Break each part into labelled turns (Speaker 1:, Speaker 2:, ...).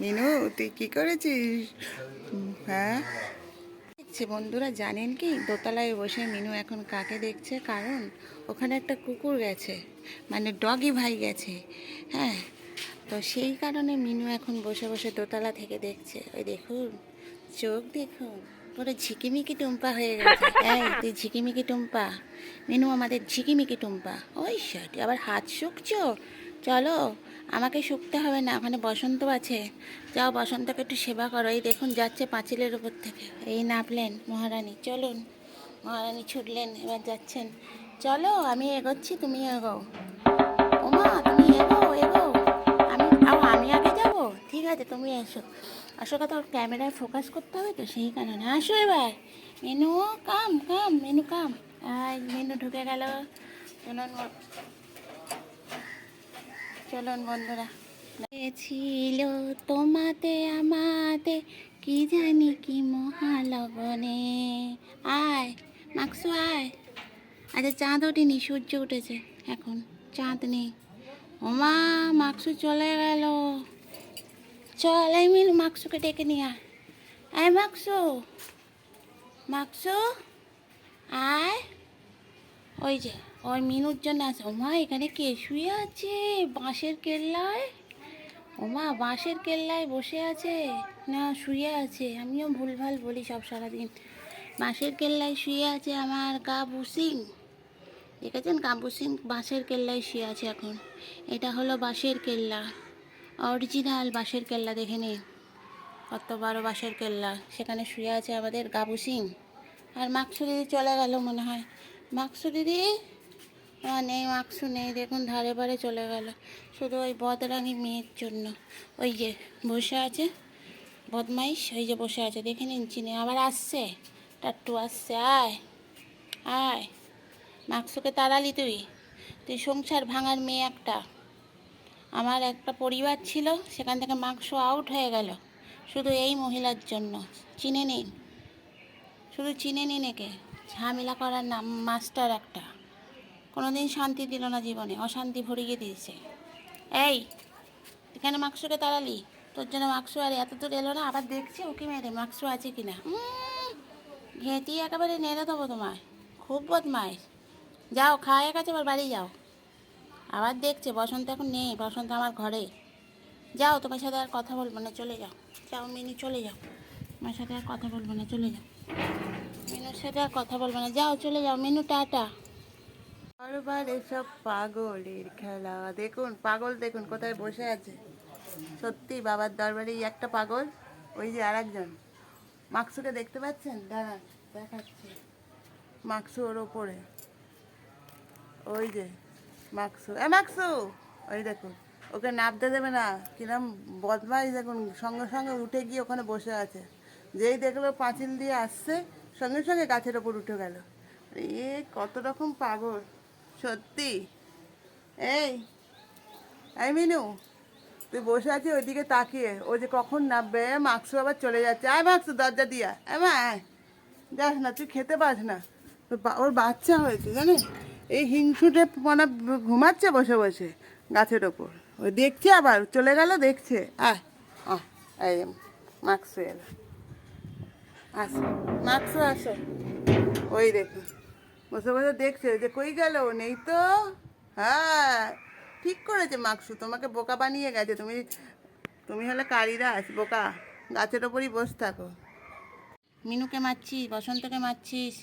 Speaker 1: মিনু তুই কি করেছিস? হ্যাঁ? দেখছি বন্ধুরা জানেন কি? দোতলায় বসে মিনু এখন কাকে দেখছে? কারণ ওখানে একটা কুকুর গেছে মানে ডগি ভাই গেছে হ্যাঁ? তো সেই কারণে মিনু এখন বসে বসে দোতলা থেকে দেখছে। ওই দেখুন চোখ দেখুন পুরো ঝিকিমিকি টুম্পা হয়ে গেছে। এই তুই ঝিকিমিকি টুম্পা। মিনু আমাদের ঝিকিমিকি টুম্পা। ওই শার্ট আবার হাত শুকছো? চলো আমাকে শুকতে হবে না, ওখানে বসন্ত আছে। যাও, বসন্তকে একটু সেবা করো। এই দেখুন, যাচ্ছে পাঁচিলের উপর থেকে। এই নামলেন মহারানী। চলুন, মহারানী ছুটলেন, এবার যাচ্ছেন। চলো, আমি এগোচ্ছি, তুমি এগো ওমা, তুমি এগো এগো আমি আমি আগে যাব? ঠিক আছে, তুমি এসো। কথা ওর ক্যামেরায় ফোকাস করতে হবে তো সেই কারণে। আসো এবার। Menu, come come, Menu, come. আয়, মেনু ঢুকে গেল। ব- চলুন বন্ধুরা। ছিল তোমাতে, আমাতে, কি জানি কি মহালগনে আয়, মাকসু, আয়। আচ্ছা চাঁদ ওঠেনি, সূর্য উঠেছে, এখন চাঁদ নেই। ওমা, মাকসু চলে গেল। চল, এই মিল মাকসুকে ডেকে নিয়ে আয়। আয়, মাকসু। মাকসু, আয়। ওই যে ওই মিনুর জন্য আছে। ওমা, এখানে কে শুয়ে আছে? বাঁশের কেল্লায়? ওমা, বাঁশের কেল্লায় বসে আছে? না, শুয়ে আছে। আমিও ভুলভাল বলি সব সারাদিন। বাঁশের কেল্লায় শুয়ে আছে আমার গাবু সিং। দেখেছেন? গাবু সিং বাঁশের কেল্লায় শুয়ে আছে এখন। এটা হলো বাঁশের কেল্লা। অরিজিনাল বাঁশের কেল্লা, দেখে নিন। কত বড় বাঁশের কেল্লা। সেখানে শুয়ে আছে আমাদের গাবু সিং। আর মাকসু দিদি চলে গেল মনে হয়। মাকসু দিদি নেই, মাকসু নেই, দেখুন ধারে বারে চলে গেল। শুধু ওই বদরাঙি মেয়ের জন্য। ওই যে বসে আছে, বদমাইশ, ওই যে বসে আছে, দেখে নিন চিনে। আবার আসছে, টাট্টু আসছে, আয় আয়। মাকসুকে তাড়ালি তুই। তুই সংসার ভাঙার মেয়ে একটা। আমার একটা পরিবার ছিল, সেখান থেকে মাংস আউট হয়ে গেল। শুধু এই মহিলার জন্য। চিনে নিন। শুধু চিনে নিন একে। ঝামেলা করার নাম, মাস্টার একটা। কোনোদিন শান্তি দিল না জীবনে, অশান্তি ভরিয়ে দিয়েছে। এই, এখানে মাকসুকে তাড়ালি তোর জন্য মাকসু আর এত দূর এলো না, আবার দেখছি ওকে মেরে মাকসু আছে কি না ঘেঁটি একেবারে নেড়ে দেবো তোমায়, খুব বদমাইশ। যাও খাওয়া গেছে আবার বাড়ি যাও। আবার দেখছে, বসন্ত এখন নেই, বসন্ত আমার ঘরে। যাও, তোমার সাথে আর কথা বলব না, চলে যাও। যাও, মিনি, চলে যাও। তোমার সাথে আর কথা বলব না, চলে যাও। মিনুর সাথে আর কথা বলব না, যাও, চলে যাও। মিনু, টাটা। বারবার এসব পাগলের খেলা। দেখুন, পাগল দেখুন, কোথায় বসে আছে? সত্যি, বাবার দরবারেই একটা পাগল, ওই যে আর একজন মাকসুকে দেখতে পাচ্ছেন? দাঁড়ান দেখাচ্ছি। মাকসু ওর ওপরে। ওই যে, মাকসু। এ, মাকসু! ওই দেখুন, ওকে নামতে দেবে না। কিরম বদমাইশ, দেখুন, সঙ্গে সঙ্গে উঠে গিয়ে ওখানে বসে আছে। যেই দেখল পাঁচিল দিয়ে আসছে, সঙ্গে সঙ্গে গাছের ওপর উঠে গেল। এ কত রকম পাগল। সত্যি? এই এই মিনু, তুই বসে আছিস ওইদিকে তাকিয়ে। ও যে কখন নামবে? মাকসু আবার চলে যাচ্ছে। আয় মাকসু, দরজা দিয়া। মা, আয়। যাস না, তুই খেতে পাস না। ওর বাচ্চা হয়েছে, জানিস? এই হিংসুটে মানে ঘুমাচ্ছে বসে বসে গাছের ওপর। ওই দেখছে আবার, চলে গেল, দেখছে। আহ এই মাকসু এলো। আসো, মাকসু আসো। ওই দেখুন বসে বসে দেখছে যে কই গেল? নেই তো। হ্যাঁ ঠিক করেছে মাকসু, তোমাকে বোকা বানিয়ে গেছে। তুমি তুমি হলে কারিদাস বোকা। গাছের ওপরই বসে থাকো। মিনুকে মারছিস, বসন্তকে মারছিস?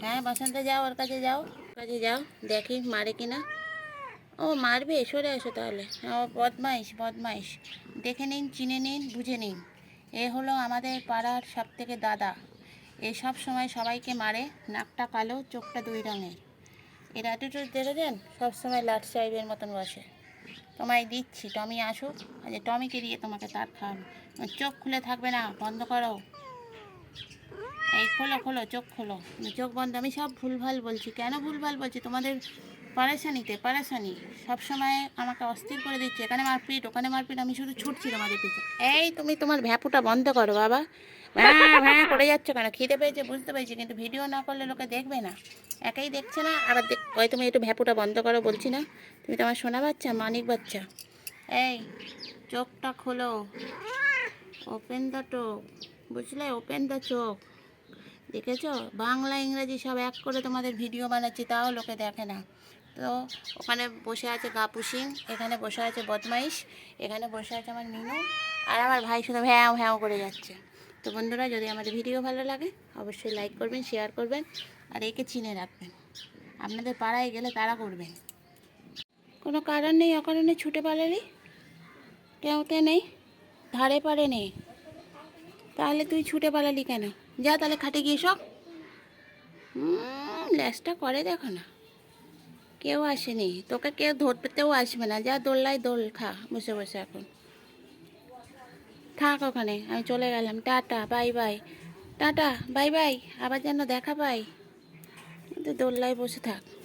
Speaker 1: হ্যাঁ বসন্ত, যাও, ওর কাছে যাও। কাছে যাও, দেখি মারে কিনা। ও, মারবে? সরে এসো তাহলে। ও বদমাইশ বদমাইশ। দেখে নিন, চিনে নিন, বুঝে নিন। এ হলো আমাদের পাড়ার সব থেকে দাদা। এ সব সময় সবাইকে মারে, নাকটা কালো, চোখটা দুই রঙের। এর অ্যাটিটিউড দেখেছেন সবসময় লাট সাহেবের মতন বসে। তোমায় দিচ্ছি, টমি আসুক, আজ টমিকে দিয়ে তোমাকে তার খাওয়াবো। চোখ খুলে থাকবে না, বন্ধ করো। এই খোলো খোলো, চোখ খোলো। চোখ বন্ধ, আমি সব ভুলভাল বলছি। কেন ভুলভাল বলছি? তোমাদের পারেশানিতে, পারেশানি। সবসময় আমাকে অস্থির করে দিচ্ছে। এখানে মারপিট, ওখানে মারপিট, আমি শুধু ছুটছি তোমাদের পিছনে এই তুমি তোমার ভ্যাপুটা বন্ধ করো, বাবা। হ্যাঁ হ্যাঁ করে যাচ্ছ কেন? খিদে পেয়েছে, বুঝতে পেরেছি, কিন্তু ভিডিও না করলে লোকে দেখবে না। একাই দেখছে না, আবার ওই তুমি একটু ভ্যাপুটা বন্ধ করো, বলছি না। তুমি তোমার সোনা বাচ্চা, মানিক বাচ্চা? এই, চোখটা খোলো। ওপেন দ্য টোক বুঝলে? ওপেন দ্য চোখ। দেখেছ? বাংলা, ইংরেজি সব এক করে তোমাদের ভিডিও বানাচ্ছি, তাও লোকে দেখে না। তো, ওখানে বসে আছে গাপু সিং, এখানে বসে আছে বদমাইশ, এখানে বসে আছে আমার মিনু, আর আমার ভাই শুধু ভ্যাও ভ্যাও করে যাচ্ছে। তো বন্ধুরা, যদি আমাদের ভিডিও ভালো লাগে, অবশ্যই লাইক করবেন শেয়ার করবেন, আর একে চিনে রাখবেন। আপনাদের পাড়ায় গেলে তারা করবেন কোনো কারণ নেই, অকারণে ছুটে পালালি। কেউতে নেই, ধারে পারে নেই। তাহলে তুই ছুটে পালালি কেন? যা তাহলে খাটে গিয়ে সব ল্যাসটা করে দেখো না। কেউ আসেনি। তোকে কেউ ধরতেও আসবে না। যা দোল্লাই দোল খা, বসে বসে এখন। থাক ওখানে, আমি চলে গেলাম। Tata, bye bye. Tata, bye bye, আবার যেন দেখা পাই। দোল্লায় বসে থাক।